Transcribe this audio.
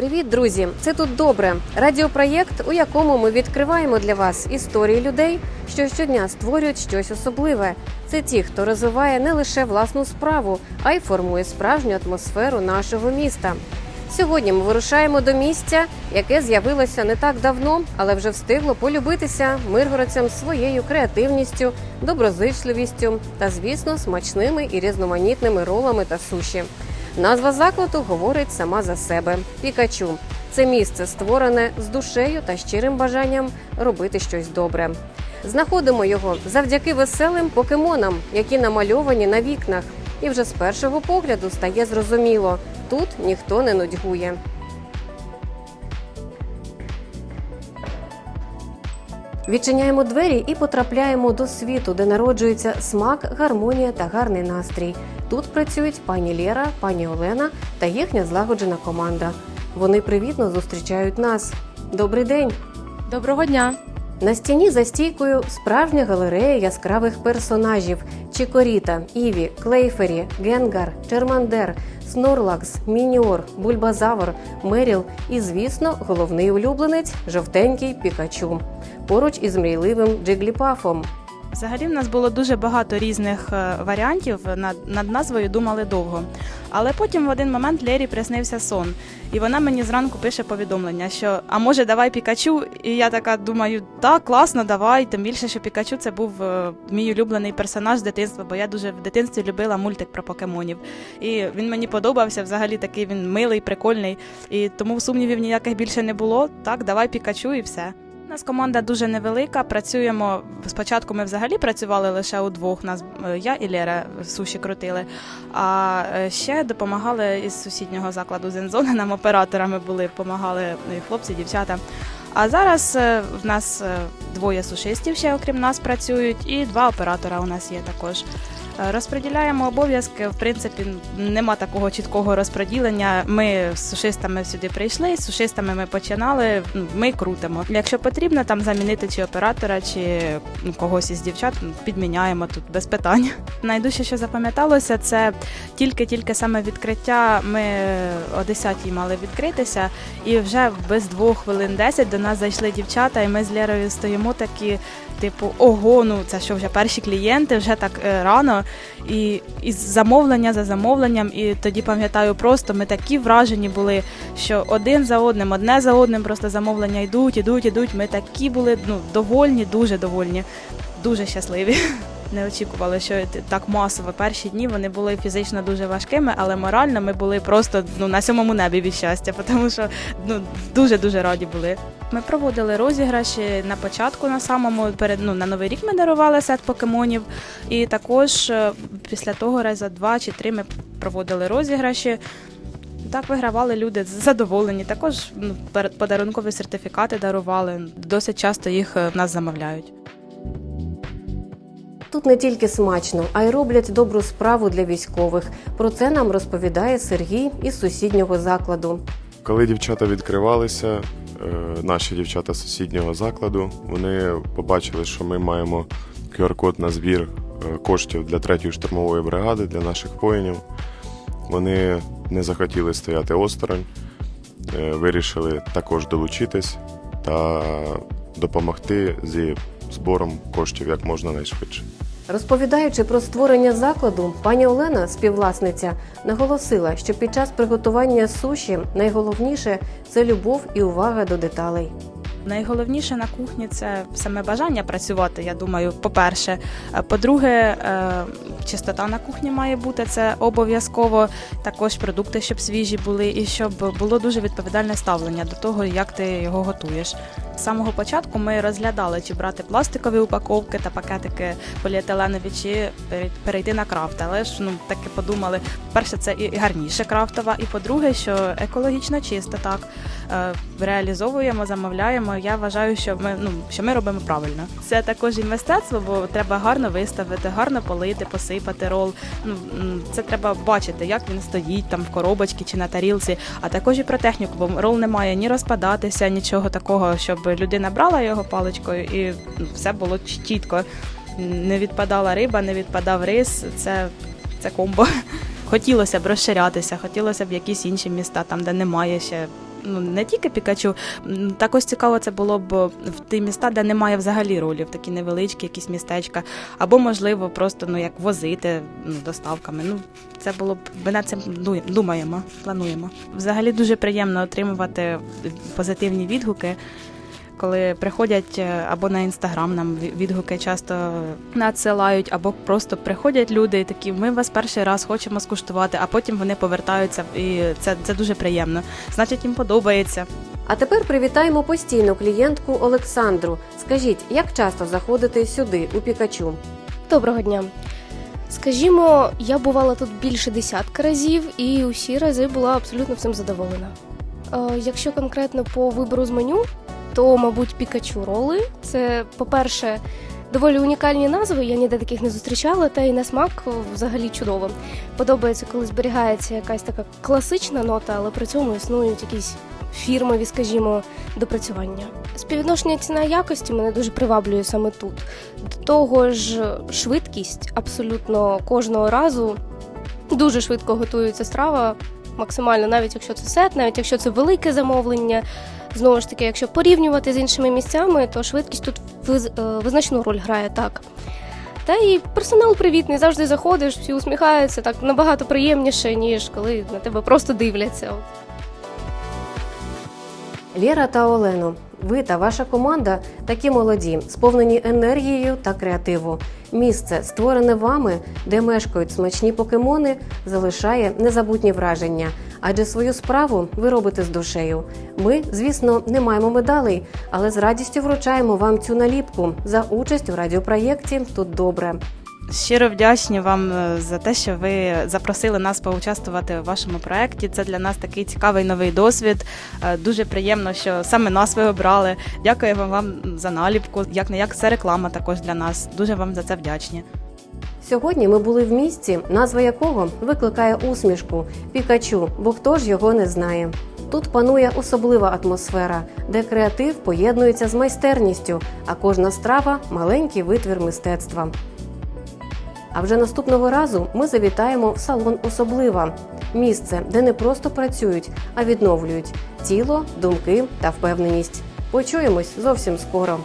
Привіт, друзі! Це тут добре. Радіопроєкт, у якому ми відкриваємо для вас історії людей, що щодня створюють щось особливе. Це ті, хто розвиває не лише власну справу, а й формує справжню атмосферу нашого міста. Сьогодні ми вирушаємо до місця, яке з'явилося не так давно, але вже встигло полюбитися миргородцям своєю креативністю, доброзичливістю та, звісно, смачними і різноманітними ролами та суші. Назва закладу говорить сама за себе. Пікачу це місце створене з душею та щирим бажанням робити щось добре. Знаходимо його завдяки веселим покемонам, які намальовані на вікнах. І вже з першого погляду стає зрозуміло, тут ніхто не нудьгує. Відчиняємо двері і потрапляємо до світу, де народжується смак, гармонія та гарний настрій. Тут працюють пані Лєра, пані Олена та їхня злагоджена команда. Вони привітно зустрічають нас. Добрий день! Доброго дня! На стіні за стійкою справжня галерея яскравих персонажів: Чікоріта, Іві, Клейфері, Генгар, Чермандер, Снорлакс, Мініор, Бульбазавр, Меріл і, звісно, головний улюбленець жовтенький Пікачу. Поруч із мрійливим Джигліпафом. Взагалі в нас було дуже багато різних е, варіантів. Над, над назвою думали довго. Але потім в один момент Лері приснився сон, і вона мені зранку пише повідомлення, що а може давай Пікачу? І я така думаю, так, класно, давай. Тим більше, що Пікачу це був е, мій улюблений персонаж з дитинства, бо я дуже в дитинстві любила мультик про покемонів. І він мені подобався. Взагалі такий він милий, прикольний. І тому сумнівів ніяких більше не було. Так, давай Пікачу і все. У нас команда дуже невелика. Працюємо спочатку. Ми взагалі працювали лише удвох. Нас е, я і Лера суші крутили. А е, ще допомагали із сусіднього закладу Зензона. Нам операторами були, допомагали і хлопці, дівчата. А зараз е, в нас двоє сушистів ще окрім нас працюють, і два оператора у нас є також. Розподіляємо обов'язки. В принципі, нема такого чіткого розподілення. Ми з сушистами сюди прийшли, з сушистами ми починали. ну, Ми крутимо. Якщо потрібно, там замінити чи оператора, чи ну, когось із дівчат, ну, підміняємо тут без питань. Найдужче, що запам'яталося, це тільки-тільки саме відкриття. Ми о 10-й мали відкритися, і вже без двох хвилин 10 до нас зайшли дівчата, і ми з Лерою стоїмо такі. Типу, ого, ну це що вже перші клієнти, вже так е, рано, і, і замовлення за замовленням. І тоді пам'ятаю, просто ми такі вражені були, що один за одним, одне за одним просто замовлення йдуть, ідуть, ідуть. Ми такі були ну, довольні, дуже довольні, дуже щасливі. Не очікували, що так масово перші дні вони були фізично дуже важкими, але морально ми були просто ну на сьомому небі від щастя, тому що ну дуже дуже раді були. Ми проводили розіграші на початку на самому перед ну на новий рік ми дарували сет покемонів, і також е, після того раза два чи три ми проводили розіграші. Так вигравали люди задоволені. Також ну, подарункові сертифікати дарували. Досить часто їх е, в нас замовляють. Тут не тільки смачно, а й роблять добру справу для військових. Про це нам розповідає Сергій із сусіднього закладу. Коли дівчата відкривалися, е, наші дівчата з сусіднього закладу, вони побачили, що ми маємо QR-код на збір е, коштів для третьої штурмової бригади для наших воїнів. Вони не захотіли стояти осторонь, е, вирішили також долучитись та допомогти зі збором коштів як можна найшвидше. Розповідаючи про створення закладу, пані Олена, співвласниця, наголосила, що під час приготування суші найголовніше це любов і увага до деталей. Найголовніше на кухні це саме бажання працювати. Я думаю, по-перше. Е, По-друге, е, чистота на кухні має бути це обов'язково. Також продукти, щоб свіжі були, і щоб було дуже відповідальне ставлення до того, як ти його готуєш. Самого початку ми розглядали, чи брати пластикові упаковки та пакетики поліетиленові, чи перейти на крафт. Але ж ну таки подумали, перше, це і гарніше крафтова, і по-друге, що екологічно чисто так е, реалізовуємо, замовляємо. Я вважаю, що ми ну що ми робимо правильно. Це також і мистецтво, бо треба гарно виставити, гарно полити, посипати рол. Ну це треба бачити, як він стоїть там в коробочці чи на тарілці. А також і про техніку, бо рол не має ні розпадатися, нічого такого, щоб людина брала його паличкою і ну, все було чітко. Не відпадала риба, не відпадав рис. Це, це комбо. Хотілося б розширятися, хотілося б якісь інші міста, там, де немає ще ну не тільки Пікачу. Також цікаво це було б в ті міста, де немає взагалі ролів, такі невеличкі, якісь містечка, або можливо просто ну як возити ну, доставками. Ну це було б ми над цим думаємо, плануємо. Взагалі дуже приємно отримувати позитивні відгуки. Коли приходять е, або на інстаграм нам відгуки часто надсилають, або просто приходять люди і такі, ми вас перший раз хочемо скуштувати, а потім вони повертаються, і це, це дуже приємно. Значить, їм подобається. А тепер привітаємо постійну клієнтку Олександру. Скажіть, як часто заходите сюди, у Пікачу? Доброго дня. Скажімо, я бувала тут більше десятка разів, і усі рази була абсолютно всім задоволена. Е, якщо конкретно по вибору з меню, то, мабуть, пікачу роли. Це, по-перше, доволі унікальні назви, я ніде таких не зустрічала, та й на смак взагалі чудово. Подобається, коли зберігається якась така класична нота, але при цьому існують якісь фірмові, скажімо, допрацювання. Співвідношення ціна якості мене дуже приваблює саме тут. До того ж, швидкість абсолютно кожного разу дуже швидко готується страва, максимально, навіть якщо це сет, навіть якщо це велике замовлення. Знову ж таки, якщо порівнювати з іншими місцями, то швидкість тут е, визначну роль грає так. Та і персонал привітний, завжди заходиш, всі усміхаються, так набагато приємніше, ніж коли на тебе просто дивляться. Лєра та Олено, ви та ваша команда такі молоді, сповнені енергією та креативу. Місце, створене вами, де мешкають смачні покемони, залишає незабутні враження. Адже свою справу ви робите з душею. Ми, звісно, не маємо медалей, але з радістю вручаємо вам цю наліпку за участь у радіопроєкті Тут добре. Щиро вдячні вам е, за те, що ви запросили нас поучаствувати в вашому проєкті. Це для нас такий цікавий новий досвід. Е, Дуже приємно, що саме нас ви обрали. Дякуємо вам за наліпку. Як не як це реклама також для нас. Дуже вам за це вдячні. Сьогодні ми були в місті, назва якого викликає усмішку Пікачу, бо хто ж його не знає. Тут панує особлива атмосфера, де креатив поєднується з майстерністю, а кожна страва маленький витвір мистецтва. А вже наступного разу ми завітаємо в салон Особлива місце, де не просто працюють, а відновлюють тіло, думки та впевненість. Почуємось зовсім скоро.